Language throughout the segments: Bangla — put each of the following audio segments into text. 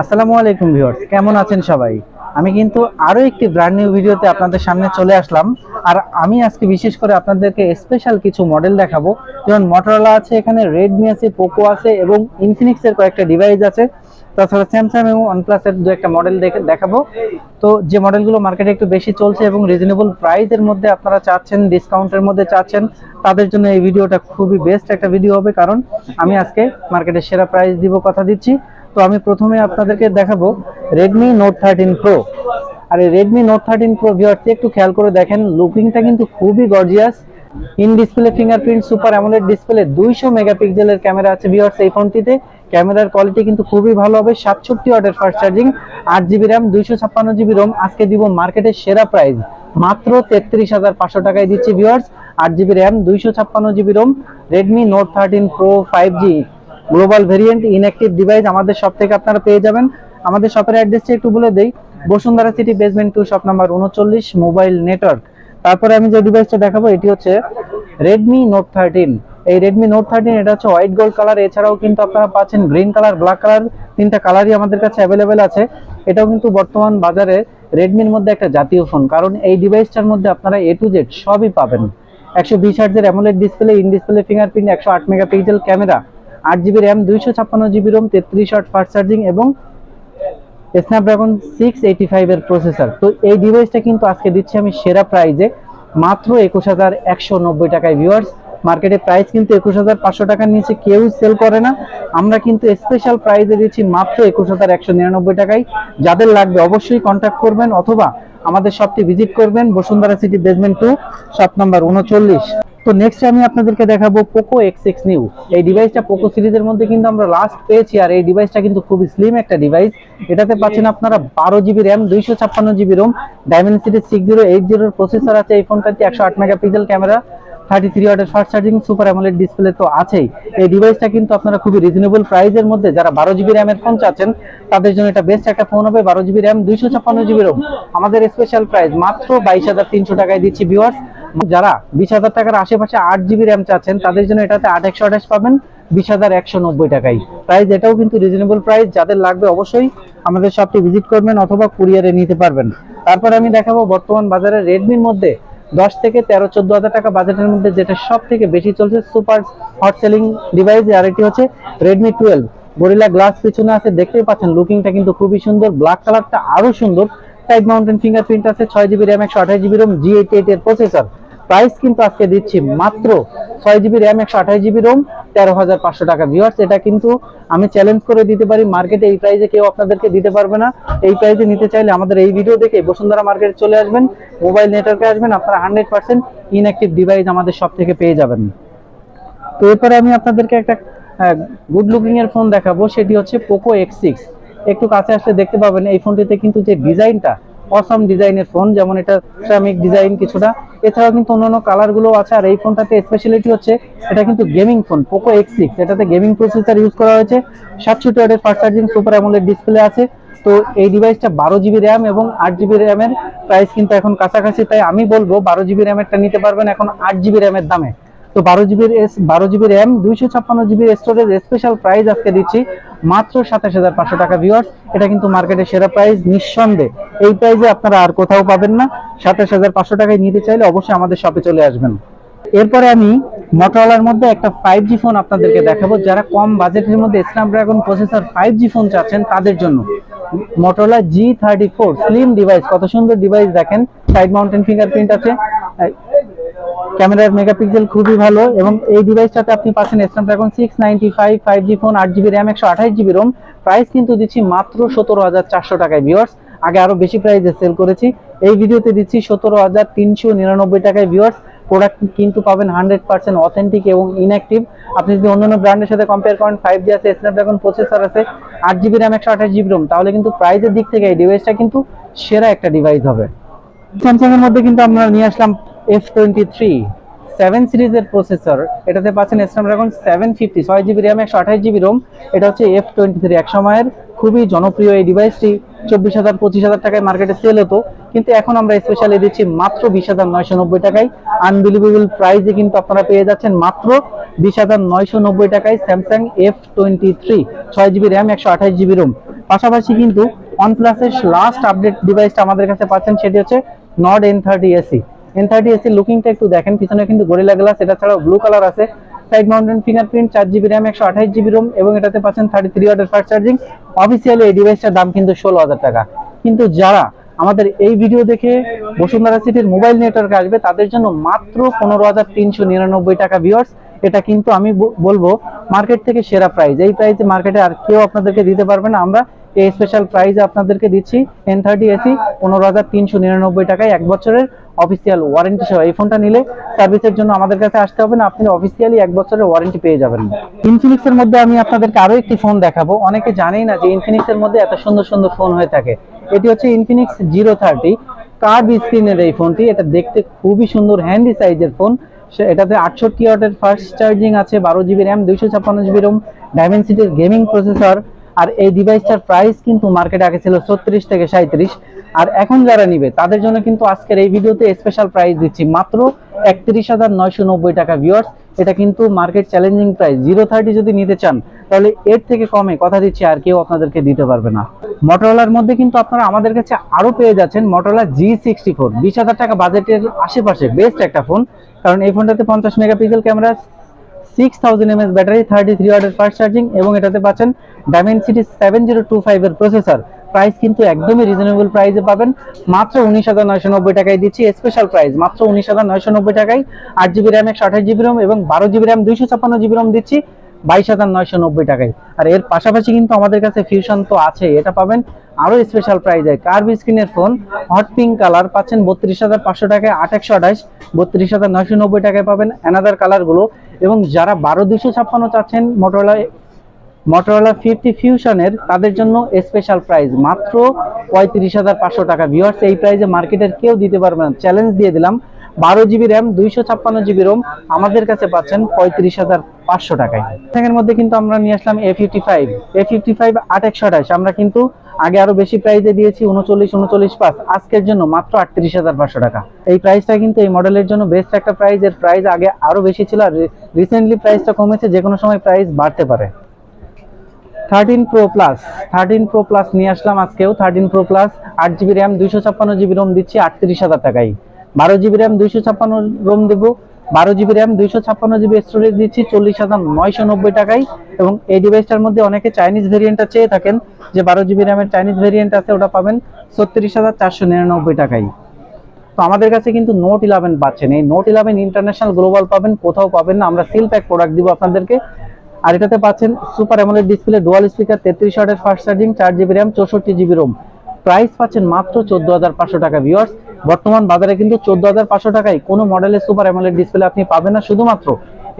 আসসালামু আলাইকুম ভিউয়ার্স, কেমন আছেন সবাই? আমি কিন্তু আরও একটি ব্র্যান্ড নিউ ভিডিওতে আপনাদের সামনে চলে আসলাম। আর আমি আজকে বিশেষ করে আপনাদেরকে স্পেশাল কিছু মডেল দেখাবো। যেমন মটোরোলা আছে, এখানে রেডমি আছে পোকো আছে এবং ইনফিনিক্সের কয়েকটা ডিভাইস আছে। তাছাড়া স্যামসাং এবং ওয়ানপ্লাস এর দু একটা মডেল দেখে দেখাবো। তো যে মডেলগুলো মার্কেটে একটু বেশি চলছে এবং রিজনেবল প্রাইসের মধ্যে আপনারা চাচ্ছেন ডিসকাউন্টের মধ্যে চাচ্ছেন, তাদের জন্য এই ভিডিওটা খুবই বেস্ট একটা ভিডিও হবে। কারণ আমি আজকে মার্কেটে সেরা প্রাইস দিব কথা দিচ্ছি। তো আমি প্রথমে আপনাদেরকে দেখাবো রেডমি নোট থার্টিন প্রো আর এই Redmi note thirteen pro viewers একটু খেয়াল করে দেখেন লুকিংটা কিন্তু খুবই gorgeous in display fingerprint super AMOLED display দুইশো মেগাপিক্সেলের ক্যামেরা আছে ভিওয়ার্স এই ফোনটিতে ক্যামেরার কোয়ালিটি কিন্তু খুবই ভালো হবে, সাতষট্টি ওয়াটের ফাস্ট চার্জিং আট জিবি র্যাম দুইশো ছাপ্পান্ন জিবি রোম আজকে দিব মার্কেটের সেরা প্রাইস মাত্র তেত্রিশ হাজার পাঁচশো টাকায় দিচ্ছি ভিওয়ার্স আট জিবি র্যাম দুইশো ছাপ্পান্ন GB ROM Redmi note thirteen pro five G global variant inactive device আমাদের শপ থেকে আপনারা পেয়ে যাবেন। আমাদের শপের অ্যাড্রেসটা একটু বলে দেই। Bashundhara city basement two shop number উনচল্লিশ মোবাইল নেটওয়ার্ক তারপরে আমি যে ডিভাইসটা দেখাবো, এটি হচ্ছে রেডমি নোট থার্টিন এই রেডমি নোট থার্টিন এটা হচ্ছে হোয়াইট গোল্ড কালার এছাড়াও কিন্তু আপনারা পাচ্ছেন গ্রিন কালার ব্ল্যাক কালার তিনটা কালারই আমাদের কাছে অ্যাভেলেবেল আছে। এটাও কিন্তু বর্তমান বাজারে রেডমির মধ্যে একটা জাতীয় ফোন কারণ এই ডিভাইসটার মধ্যে আপনারা এ টু জেড সবই পাবেন। একশো বিশ হার্জের AMOLED display in display fingerprint একশো আট মেগাপিক্সেল ক্যামেরা আট জিবি র্যাম দুইশো ছাপ্পান্ন জিবি রোম তেত্রিশ ওয়াট ফাস্ট চার্জিং এবং স্ন্যাপড্রাগন সিক্স এইটি ফাইভের প্রসেসর তো এই ডিভাইসটা কিন্তু আজকে দিচ্ছি আমি সেরা প্রাইজে মাত্র একুশ হাজার একশো নব্বই টাকায় ভিউয়ার্স মার্কেটে প্রাইস কিন্তু একুশ হাজার পাঁচশো টাকার নিচে কেউ সেল করে না। আমরা কিন্তু স্পেশাল প্রাইজে দিচ্ছি মাত্র একুশ হাজার একশো নিরানব্বই টাকায়। যাদের লাগবে অবশ্যই কন্ট্যাক্ট করবেন অথবা আমাদের শপটি ভিজিট করবেন, Bashundhara city basement two shop number উনচল্লিশ। তো নেক্সট আমি আপনাদেরকে দেখাবো পোকো এক্স এক্স নিউ এই ডিভাইসটা পোকো সিরিজের মধ্যে কিন্তু আমরা লাস্ট পেয়েছি, আর এই ডিভাইসটা কিন্তু খুবই স্লিম একটা ডিভাইস এটাতে পাচ্ছেন আপনারা বারো জিবি র্যাম দুইশো ছাপ্পান্ন GB ROM Dimensity six zero eight জিরোর প্রসেসর আছে। এই ফোনটাতে একশো আট মেগাপিক্সেল ক্যামেরা থার্টি থ্রি ওয়াটের fast charging super AMOLED display তো আছেই। এই ডিভাইসটা কিন্তু আপনারা খুবই রিজনেবল প্রাইসের মধ্যে যারা বারো জিবি র্যামের ফোন চাচ্ছেন, তাদের জন্য এটা বেস্ট একটা ফোন হবে, বারো জিবি র্যাম দুইশো ছাপ্পান্ন জিবি রোম আমাদের স্পেশাল প্রাইস মাত্র বাইশ হাজার তিনশো টাকায় দিচ্ছি ভিউয়ার্স যারা বিশ হাজার টাকার আশেপাশে আট জিবি র্যাম চাচ্ছেন, তাদের জন্য এটাতে আট একশো আঠাশ পাবেন, বিশ হাজার একশো নব্বই টাকায়। প্রাইস এটাও কিন্তু রিজনেবল প্রাইস যাদের লাগবে অবশ্যই আমাদের শপটি ভিজিট করবেন অথবা কুরিয়ারে নিতে পারবেন। তারপর আমি দেখাবো বর্তমান বাজারে রেডমির মধ্যে দশ থেকে তেরো, চোদ্দ হাজার টাকা বাজেটের মধ্যে যেটা সব থেকে বেশি চলছে সুপার হট সেলিং ডিভাইস আর একটি হচ্ছে রেডমি টুয়েলভ গরিলা গ্লাস পিছনে আছে, দেখতেই পাচ্ছেন লুকিংটা কিন্তু খুবই সুন্দর ব্ল্যাক কালারটা আরও সুন্দর। টাইপ মাউন্টেন ফিঙ্গারপ্রিন্ট আছে, ছয় জিবি র্যাম একশো আঠাশ GB ROM G eight eight এর প্রসেসর প্রাইস কিন্তু আজকে দিচ্ছি মাত্র ছয় জিবি র্যাম একশো আঠাশ জিবি রোম তেরো হাজার পাঁচশো টাকা। ভিউয়ার্স এটা কিন্তু আমি চ্যালেঞ্জ করে দিতে পারি মার্কেটে এই প্রাইসে কেউ আপনাদেরকে দিতে পারবে না। এই প্রাইসে নিতে চাইলে আমাদের এই ভিডিও দেখে বসুন্ধরা মার্কেটে চলে আসবেন। মোবাইল নেটওয়ার্কে আসবেন, আপনারা হান্ড্রেড পার্সেন্ট ইনঅ্যাক্টিভ ডিভাইস আমাদের সব থেকে পেয়ে যাবেন। তো এরপরে আমি আপনাদেরকে একটা গুড লুকিং এর ফোন দেখাবো। সেটি হচ্ছে পোকো এক্স সিক্স একটু কাছে আসলে দেখতে পাবেন এই ফোনটিতে কিন্তু যে ডিজাইনটা অসম ডিজাইনের ফোন যেমন এটা শ্রামিক ডিজাইন কিছুটা। এছাড়াও কিন্তু অন্যান্য কালারগুলো আছে, আর এই ফোনটাতে স্পেশালিটি হচ্ছে, এটা কিন্তু gaming phone Poco X six এটাতে গেমিং প্রসেসর ইউজ করা হয়েছে। সাতষট্টি ওয়াটের fast charging super AMOLED display আছে। তো এই ডিভাইসটা বারো জিবি র্যাম এবং আট জিবি র্যামের প্রাইস কিন্তু এখন কাছাকাছি। তাই আমি বলব, বারো জিবি র্যামেরটা নিতে পারবেন এখন আট জিবি র্যামের দামে। তো বারো জিবির এস বারো জিবি র্যাম দুইশো ছাপ্পান্ন জিবি স্টোরেজ স্পেশাল প্রাইস আজকে দিচ্ছি, মাত্র সাতাশ হাজার পাঁচশো টাকা ভিউয়ার্স এটা কিন্তু মার্কেটের সেরা প্রাইস নিঃসন্দেহে। এই প্রাইসে আপনারা আর কোথাও পাবেন না। সাতাশ হাজার পাঁচশো টাকায় নিতে চাইলে অবশ্যই আমাদের শপে চলে আসবেন। এরপরে আমি মোটরলার মধ্যে একটা ফাইভ জি ফোন আপনাদেরকে দেখাবো। যারা কম বাজেটের মধ্যে Snapdragon processor five G phone চাচ্ছেন, তাদের জন্য। Motorola G thirty four slim device কত সুন্দর ডিভাইস দেখেন। সাইড মাউন্টেন ফিঙ্গারপ্রিন্ট আছে। ক্যামেরার মেগাপিক্সেল খুবই ভালো এবং এই ডিভাইসটাতে আপনি পাচ্ছেন Snapdragon six ninety five five G phone আট জিবি র্যাম একশো আঠাশ জিবি রোম প্রাইস কিন্তু দিচ্ছি মাত্র সতেরো হাজার চারশো টাকায় ভিউয়ার্স আগে আরও বেশি প্রাইসে সেল করেছি। এই ভিডিওতে দিচ্ছি সতেরো হাজার তিনশো নিরানব্বই টাকায় ভিউয়ার্স প্রোডাক্ট কিন্তু পাবেন হান্ড্রেড পার্সেন্ট অথেন্টিক এবং ইনঅ্যাক্টিভ আপনি যদি অন্য অন্যান্য ব্র্যান্ডের সাথে কম্পেয়ার করেন ফাইভ জি আছে স্ন্যাপড্রাগন প্রসেসর আছে, আট জিবি র্যাম একশো আঠাশ জিবি রোম তাহলে কিন্তু প্রাইসের দিক থেকে এই ডিভাইসটা কিন্তু সেরা একটা ডিভাইস হবে। স্যামসাং এর মধ্যে কিন্তু আমরা নিয়ে আসলাম এফ টোয়েন্টি থ্রি সেভেন সিরিজের প্রসেসর এটাতে পাচ্ছেন স্ন্যাপড্রাগন সেভেন ফিফটি ছয় জিবি র্যাম একশো আঠাশ জিবি রোম এটা হচ্ছে এফ টোয়েন্টি থ্রি এক সময়ের খুবই জনপ্রিয় এই ডিভাইসটি চব্বিশ হাজার, পঁচিশ হাজার টাকায় মার্কেটে সেল হতো। কিন্তু এখন আমরা স্পেশালি দিচ্ছি মাত্র বিশ হাজার নয়শো নব্বই টাকায়। আনবিলিভেবল প্রাইসে কিন্তু আপনারা পেয়ে যাচ্ছেন মাত্র বিশ হাজার নয়শো নব্বই টাকায় স্যামসাং এফ টোয়েন্টি থ্রি ছয় জিবি র্যাম একশো আঠাশ জিবি রোম পাশাপাশি কিন্তু ওয়ানপ্লাসের লাস্ট আপডেট ডিভাইসটা আমাদের কাছে পাচ্ছেন, সেটি হচ্ছে note N thirty AC N thirty AC লুকিংটা একটু দেখেন, পিছনে কিন্তু গরিলা গ্লাস এটা ছাড়াও ব্লু কালার আছে। সাইড মাউন্টেন ফিঙ্গারপ্রিন্ট চার জিবি র্যাম একশো আঠাশ জিবি রোম এবং এটাতে পাচ্ছেন থার্টি থ্রি ওয়াটের ফাস্ট চার্জিং অফিসিয়ালি এই ডিভাইসটার দাম কিন্তু ষোলো হাজার টাকা। কিন্তু যারা আমাদের এই ভিডিও দেখে বসুন্ধরা সিটির মোবাইল নেটওয়ার্কে আসবে, তাদের জন্য মাত্র পনেরো হাজার তিনশো নিরানব্বই টাকা ভিউয়ার্স এটা কিন্তু আমি বলব মার্কেট থেকে সেরা প্রাইস এই প্রাইসে মার্কেটে আর কেউ আপনাদেরকে দিতে পারবে না। আমরা এই স্পেশাল প্রাইসে আপনাদেরকে দিচ্ছি এন থার্টি এসি পনেরো হাজার তিনশো নিরানব্বই টাকায় এক বছরের অফিসিয়াল ওয়ারেন্টি সহ। এই ফোনটা নিলে সার্ভিসের জন্য আমাদের কাছে আসতে হবে না, আপনি অফিসিয়ালি এক বছরের ওয়ারেন্টি পেয়ে যাবেন। ইনফিনিক্স এর মধ্যে আমি আপনাদেরকে আরও একটি ফোন দেখাবো। অনেকে জানেই না যে ইনফিনিক্স এর মধ্যে এত সুন্দর সুন্দর ফোন হয়ে থাকে। এটি হচ্ছে ইনফিনিক্স জিরো থার্টি কার্ভ স্ক্রিনের এই ফোনটি এটা দেখতে খুবই সুন্দর হ্যান্ডি সাইজের ফোন এটাতে আটষট্টি ওয়াটের ফাস্ট চার্জিং আছে, বারো জিবি র্যাম দুইশো ছাপ্পান্ন জিবি রোম ডাইমেনসিটির গেমিং প্রসেসর আর এই ডিভাইসটার প্রাইস কিন্তু মার্কেটে আগে ছিল ছত্রিশ থেকে সাঁত্রিশ আর এখন যারা নিবে, তাদের জন্য কিন্তু আজকের এই ভিডিওতে স্পেশাল প্রাইস দিচ্ছি। মাত্র একত্রিশ হাজার নয়শো নব্বই টাকা ভিউয়ার্স এটা কিন্তু market challenging price zero thirty যদি নিতে চান, তাহলে এর থেকে কমে কথা দিচ্ছি, আর কেউ আপনাদেরকে দিতে পারবে না। মোটরোলার মধ্যে কিন্তু আপনারা আমাদের কাছে আরও পেয়ে যাচ্ছেন মোটরোলা জি সিক্সটি ফোর বিশ হাজার টাকা বাজেটের আশেপাশে বেস্ট একটা ফোন কারণ এই ফোনটাতে পঞ্চাশ megapixel camera six thousand MS battery thirty three ওয়ার্ডের ফাস্ট চার্জিং এবং এটাতে পাচ্ছেন ডায়মেনসিটি সেভেন জিরো টু ফাইভের প্রসেসর প্রাইস কিন্তু একদমই রিজনেবল প্রাইসে পাবেন। মাত্র উনিশ হাজার নয়শো নব্বই টাকায় দিচ্ছি স্পেশাল প্রাইস মাত্র উনিশ হাজার নয়শো নব্বই টাকায় আট জিবি র্যাম একশো আঠাশ জিবি রোম এবং বারো জিবি র্যাম দুইশো ছাপ্পান্ন জিবি রোম দিচ্ছি। বাইশ হাজার নয়শো নব্বই টাকায়। আর এর পাশাপাশি কিন্তু আমাদের কাছে ফিউশন তো আছে এটা পাবেন আরও স্পেশাল প্রাইজে কার্ভ স্ক্রিনের ফোন হট পিঙ্ক কালার পাচ্ছেন বত্রিশ হাজার পাঁচশো টাকায় আট একশো আঠাশ, বত্রিশ হাজার নয়শো নব্বই টাকায় পাবেন অ্যানাদার কালারগুলো এবং যারা বারো দুশো ছাপ্পান্ন চাচ্ছেন মোটরলা মোটরোলা ফিফটি ফিউশনের তাদের জন্য স্পেশাল প্রাইস মাত্র পঁয়ত্রিশ হাজার পাঁচশো টাকা। ভিউয়ার্স এই প্রাইজে মার্কেটের কেউ দিতে পারবে না। চ্যালেঞ্জ দিয়ে দিলাম। বারো জিবি র্যাম, দুইশো ছাপ্পান্ন জিবি রোম আমাদের কাছে পাচ্ছেন পঁয়ত্রিশ হাজার পাঁচশো টাকায়। এর মধ্যে কিন্তু আমরা নিয়ে আসলাম A fifty five A fifty five আট একশো আঠাশ। আমরা কিন্তু আগে আরও বেশি প্রাইসে দিয়েছি, উনচল্লিশ উনচল্লিশ পাঁচ আজকের জন্য মাত্র আটত্রিশ হাজার পাঁচশো টাকা। এই প্রাইসটা কিন্তু এই মডেলের জন্য বেস্ট একটা প্রাইস এর প্রাইস আগে আরও বেশি ছিল আর রিসেন্টলি প্রাইসটা কমেছে, যে কোনো সময় প্রাইস বাড়তে পারে। Thirteen pro plus thirteen pro plus নিয়ে আসলাম আজকেও। থার্টিন প্রো প্লাস আট জিবি র্যাম, দুইশো ছাপ্পান্ন জিবি রোম দিচ্ছি আটত্রিশ হাজার টাকায়। বারো জিবি র্যাম দুইশো ছাপ্পান্ন রোম দেবো। বারো জিবি র্যাম দুইশো ছাপ্পান্ন জিবি স্টোরেজ দিচ্ছি, চল্লিশ হাজার নয়শো নব্বই টাকায়। এবং এই ডিভাইসটার মধ্যে অনেকে চাইনিজ ভেরিয়েন্টটা চেয়ে থাকেন যে বারো জিবি র্যামের চাইনিজ ভেরিয়েন্ট আছে, ওটা পাবেন ছত্রিশ হাজার চারশো নিরানব্বই টাকায়। তো আমাদের কাছে কিন্তু নোট ইলেভেন পাচ্ছেন। এই নোট ইলেভেন ইন্টারন্যাশনাল গ্লোবাল পাবেন, কোথাও পাবেন না। আমরা সিল প্যাক প্রোডাক্ট দিব আপনাদেরকে। আর এটাতে পাচ্ছেন super AMOLED display dual speaker তেত্রিশ ওয়াটের ফাস্ট চার্জিং চার জিবি র্যাম, চৌষট্টি জিবি রোম প্রাইস পাচ্ছেন মাত্র চোদ্দ হাজার পাঁচশো টাকা ভিউয়ার্স বর্তমান বাজারে কিন্তু চোদ্দ হাজার পাঁচশো টাকায় কোনো মডেলের সুপার অ্যামোলেড ডিসপ্লে আপনি পাবেন না। শুধুমাত্র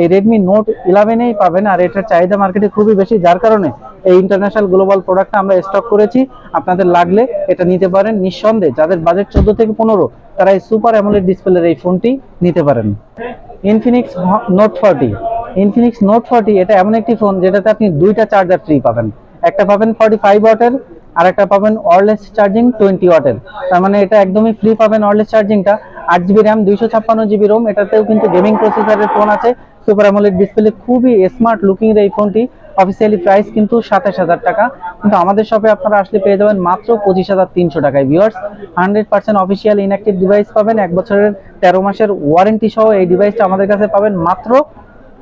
এই রেডমি নোট ইলেভেনেই পাবেন আর এটার চাহিদা মার্কেটে খুবই বেশি, যার কারণে এই ইন্টারন্যাশনাল গ্লোবাল প্রোডাক্টটা আমরা স্টক করেছি। আপনাদের লাগলে এটা নিতে পারেন নিঃসন্দেহে। যাদের বাজেট চোদ্দ থেকে পনেরো, তারা এই সুপার অ্যামোলেড ডিসপ্লের এই ফোনটি নিতে পারেন। Infinix note forty Infinix note forty এটা এমন একটি ফোন যেটাতে আপনি দুইটা চার্জার ফ্রি পাবেন। একটা পাবেন ফর্টি ফাইভ ওয়াটের আর একটা পাবেন ওয়ারলেস চার্জিং টোয়েন্টি ওয়াটের তার মানে এটা একদমই ফ্রি পাবেন ওয়ারলেস চার্জিংটা আট জিবি র্যাম দুইশো ছাপ্পান্ন জিবি রোম এটাতেও কিন্তু গেমিং প্রসেসরের ফোন আছে। সুপার অ্যামোলেড ডিসপ্লে খুবই স্মার্ট লুকিং এর এই ফোনটি অফিসিয়ালি প্রাইস কিন্তু সাতাশ হাজার টাকা। কিন্তু আমাদের শপে আপনারা আসলে পেয়ে যাবেন মাত্র পঁচিশ হাজার তিনশো টাকায়। Viewers hundred percent official inactive device পাবেন। এক বছরের তেরো মাসের ওয়ারেন্টি সহ এই ডিভাইসটা আমাদের কাছে পাবেন মাত্র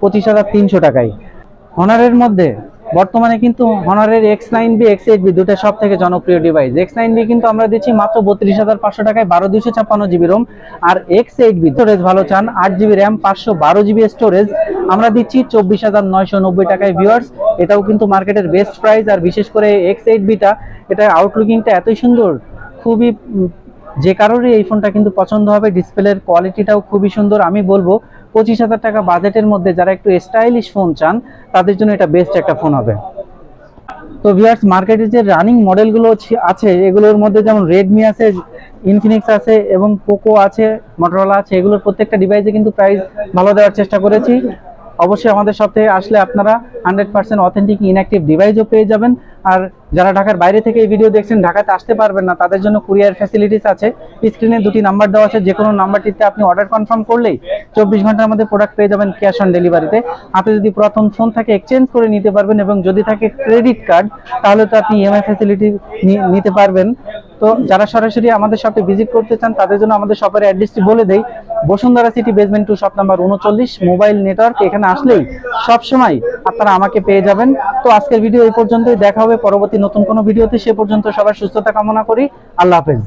পঁচিশ হাজার তিনশো টাকায়। হনারের মধ্যে বর্তমানে কিন্তু হনারের X nine B X eight B দুটো সব থেকে জনপ্রিয় ডিভাইস এক্স নাইন বি কিন্তু আমরা দিচ্ছি মাত্র বত্রিশ হাজার পাঁচশো টাকায়, বারো দুশো ছাপ্পান্ন জিবি রোম আর এক্স এইট বি স্টোরেজ ভালো চান, আট জিবি র্যাম পাঁচশো বারো জিবি স্টোরেজ আমরা দিচ্ছি চব্বিশ হাজার নয়শো নব্বই টাকায় ভিউয়ার্স এটাও কিন্তু মার্কেটের বেস্ট প্রাইস আর বিশেষ করে এক্স এইট বিটা এটা আউটলুকিংটা এতই সুন্দর, খুবই যে কারোরই এই ফোনটা কিন্তু পছন্দ হবে। ডিসপ্লের কোয়ালিটিটাও খুবই সুন্দর। আমি বলব পঁচিশ হাজার টাকা বাজেটের মধ্যে যারা একটু স্টাইলিশ ফোন চান, তাদের জন্য এটা বেস্ট একটা ফোন হবে। তো ভিউয়ার্স মার্কেটে যে রানিং মডেলগুলো আছে, এগুলোর মধ্যে যেমন রেডমি আছে ইনফিনিক্স আছে এবং পোকো আছে মটোরোলা আছে, এগুলোর প্রত্যেকটা ডিভাইসে কিন্তু প্রাইস ভালো দেওয়ার চেষ্টা করেছি। অবশ্যই আমাদের থেকে আসলে আপনারা হান্ড্রেড পার্সেন্ট অথেন্টিক ইনঅ্যাক্টিভ ডিভাইসও পেয়ে যাবেন। আর যারা ঢাকার বাইরে থেকে এই ভিডিও দেখছেন, ঢাকাতে আসতে পারবেন না, তাদের জন্য কুরিয়ার ফ্যাসিলিটিস আছে। স্ক্রিনে দুটি নাম্বার দেওয়া আছে যে কোনো নাম্বারটিতে আপনি অর্ডার কনফার্ম করলেই চব্বিশ ঘণ্টার মধ্যে প্রোডাক্ট পেয়ে যাবেন ক্যাশ অন ডেলিভারিতে হাতে যদি পুরাতন ফোন থাকে এক্সচেঞ্জ করে নিতে পারবেন এবং যদি থাকে ক্রেডিট কার্ড তাহলে তো আপনি ইএমআই ফ্যাসিলিটি নিতে পারবেন। তো যারা সরাসরি আমাদের শপে ভিজিট করতে চান, তাদের জন্য আমাদের শপের অ্যাড্রেসটি বলে দেই। Bashundhara city basement two shop number উনচল্লিশ মোবাইল নেটওয়ার্ক এখানে আসলেই সব সময় আপনারা আমাকে পেয়ে যাবেন। তো আজকের ভিডিও এই পর্যন্তই, দেখা হবে পরবর্তী নতুন কোনো ভিডিওতে সে পর্যন্ত সবার সুস্থতা কামনা করি। আল্লাহ হাফেজ।